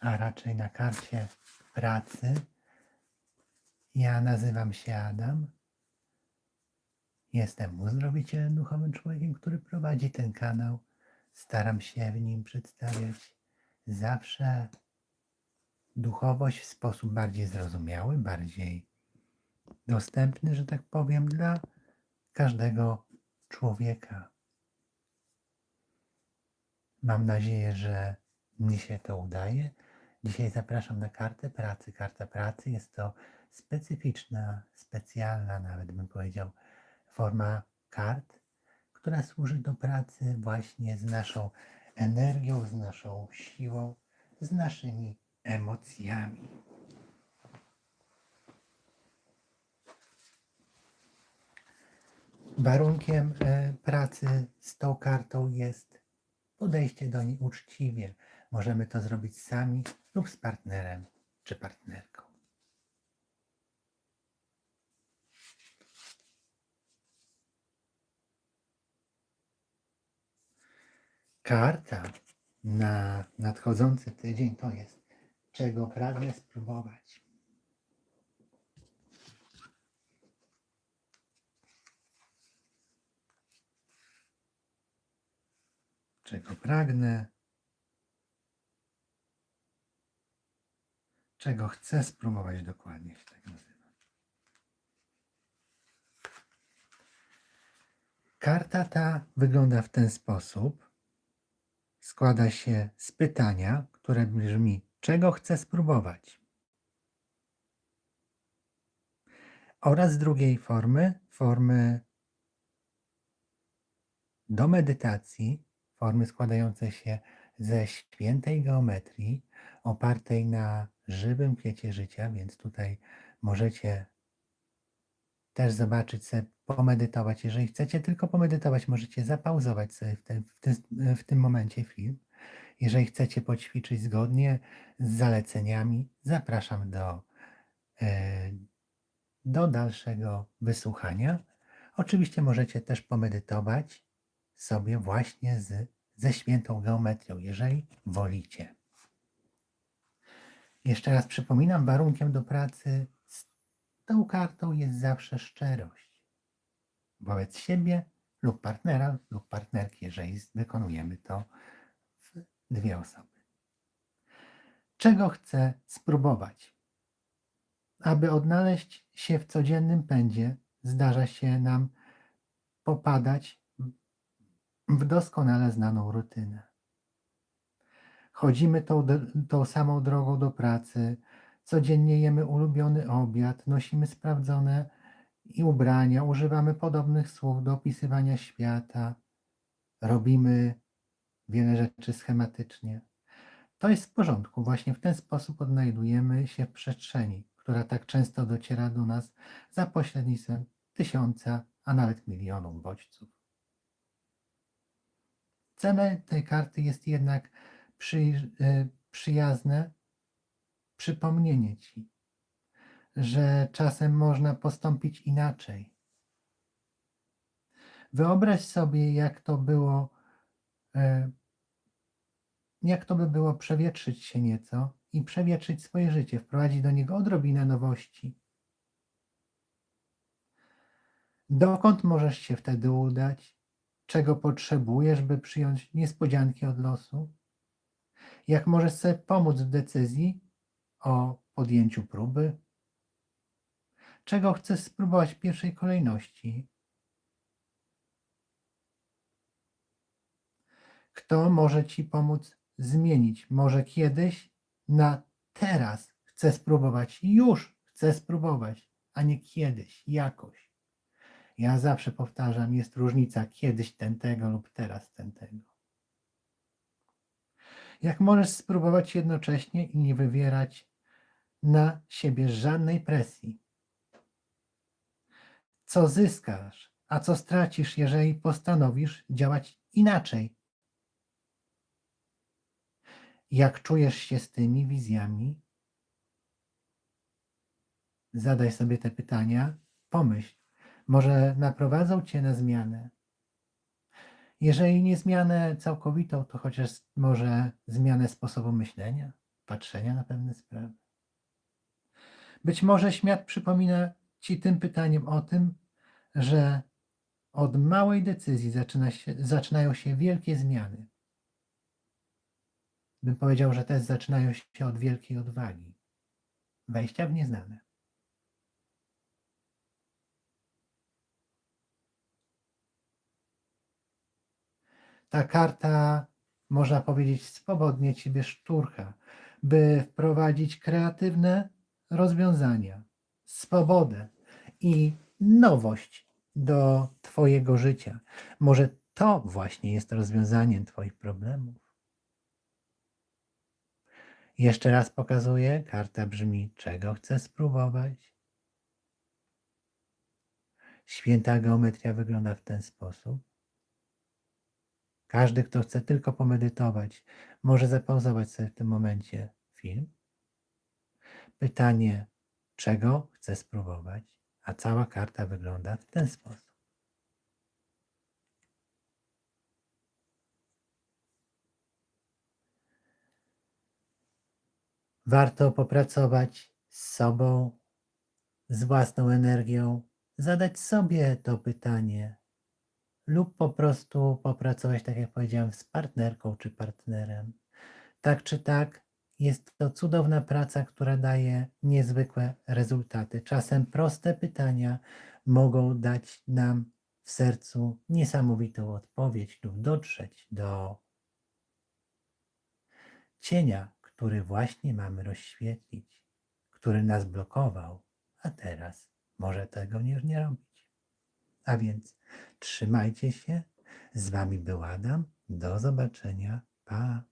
a raczej na karcie pracy. Ja nazywam się Adam. Jestem uzdrowicielem duchowym człowiekiem, który prowadzi ten kanał. Staram się w nim przedstawiać zawsze duchowość w sposób bardziej zrozumiały, bardziej dostępny, że tak powiem, dla każdego człowieka. Mam nadzieję, że mi się to udaje. Dzisiaj zapraszam na kartę pracy. Karta pracy jest to specyficzna, specjalna, nawet bym powiedział, forma kart, która służy do pracy właśnie z naszą energią, z naszą siłą, z naszymi emocjami. Warunkiem e, pracy z tą kartą jest podejście do niej uczciwie. Możemy to zrobić sami lub z partnerem czy partnerką. Karta na nadchodzący tydzień to jest czego pragnę spróbować. Czego pragnę, czego chcę spróbować dokładnie się tak nazywa. Karta ta wygląda w ten sposób. Składa się z pytania, które brzmi: czego chcę spróbować? Oraz drugiej formy, formy do medytacji, formy składającej się ze świętej geometrii, opartej na żywym kwiecie życia, więc tutaj możecie też zobaczyć sobie, pomedytować. Jeżeli chcecie tylko pomedytować, możecie zapauzować sobie w, w, tym, w tym momencie film. Jeżeli chcecie poćwiczyć zgodnie z zaleceniami, zapraszam do, e, do dalszego wysłuchania. Oczywiście możecie też pomedytować sobie właśnie z, ze świętą geometrią, jeżeli wolicie. Jeszcze raz przypominam, warunkiem do pracy z tą kartą jest zawsze szczerość wobec siebie lub partnera lub partnerki, jeżeli wykonujemy to w dwie osoby. Czego chcę spróbować? Aby odnaleźć się w codziennym pędzie, zdarza się nam popadać w doskonale znaną rutynę. Chodzimy tą, tą samą drogą do pracy, codziennie jemy ulubiony obiad, nosimy sprawdzone i ubrania, używamy podobnych słów do opisywania świata, robimy wiele rzeczy schematycznie. To jest w porządku. Właśnie w ten sposób odnajdujemy się w przestrzeni, która tak często dociera do nas za pośrednictwem tysiąca, a nawet milionów bodźców. Celem tej karty jest jednak przy, y, przyjazne przypomnienie Ci, że czasem można postąpić inaczej. Wyobraź sobie, jak to było, e, jak to by było przewietrzyć się nieco i przewietrzyć swoje życie, wprowadzić do niego odrobinę nowości. Dokąd możesz się wtedy udać? Czego potrzebujesz, by przyjąć niespodzianki od losu? Jak możesz sobie pomóc w decyzji o podjęciu próby? Czego chcesz spróbować w pierwszej kolejności? Kto może Ci pomóc zmienić? Może kiedyś na teraz chcę spróbować, już chcę spróbować, a nie kiedyś, jakoś. Ja zawsze powtarzam, jest różnica kiedyś ten tego lub teraz ten tego. Jak możesz spróbować jednocześnie i nie wywierać na siebie żadnej presji? Co zyskasz, a co stracisz, jeżeli postanowisz działać inaczej? Jak czujesz się z tymi wizjami? Zadaj sobie te pytania, pomyśl, może naprowadzą cię na zmianę. Jeżeli nie zmianę całkowitą, to chociaż może zmianę sposobu myślenia, patrzenia na pewne sprawy. Być może świat przypomina ci tym pytaniem o tym, że od małej decyzji zaczyna się, zaczynają się wielkie zmiany. Bym powiedział, że też zaczynają się od wielkiej odwagi, wejścia w nieznane. Ta karta, można powiedzieć, swobodnie Ciebie szturcha, by wprowadzić kreatywne rozwiązania, swobodę i nowość do Twojego życia. Może to właśnie jest rozwiązaniem Twoich problemów. Jeszcze raz pokazuję, karta brzmi, czego chcę spróbować. Święta geometria wygląda w ten sposób. Każdy, kto chce tylko pomedytować, może zapauzować sobie w tym momencie film. Pytanie, czego chcę spróbować, a cała karta wygląda w ten sposób. Warto popracować z sobą, z własną energią, zadać sobie to pytanie, lub po prostu popracować, tak jak powiedziałem, z partnerką czy partnerem. Tak czy tak, jest to cudowna praca, która daje niezwykłe rezultaty. Czasem proste pytania mogą dać nam w sercu niesamowitą odpowiedź lub dotrzeć do cienia, który właśnie mamy rozświetlić, który nas blokował, a teraz może tego już nie robić. A więc trzymajcie się. Z Wami był Adam. Do zobaczenia. Pa.